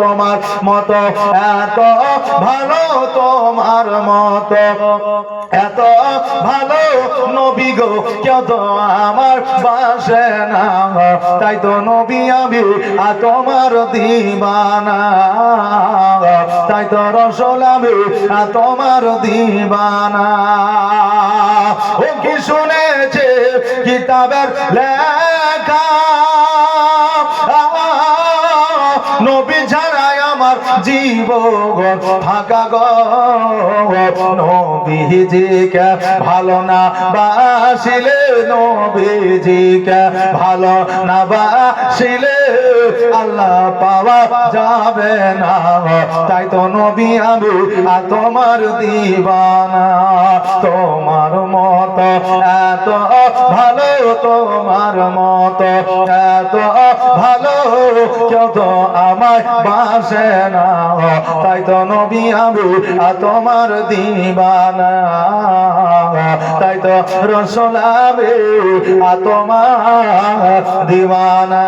তোমার মত, এত ভালো তোমার মত। এত ভালো নবী গো, কেউ তো আমার বাসে না। তাই তো নবী আমি আর তোমার দিবানা। তাই তো রসল আমি আর তোমার দিবানা। ও কি শুনেছে কিতাবের লেখা? ছাড়াই আমার জীবন ফাঁকা নবীজিকে ভালো না বাসিলে, নবীজিকে ভালো না বাসিলে আল্লাহ পাওয়া যাবে না। তাই তো নবী আমি আর তোমার দিবানা, তোমার মত, এত ভালো তোমার মত, এত ভালো কেউ তো আমায় বাসে না। তাই তো নবী আমি তোমার দিবানা। তাই তো রসলাবে তোমার দিবানা।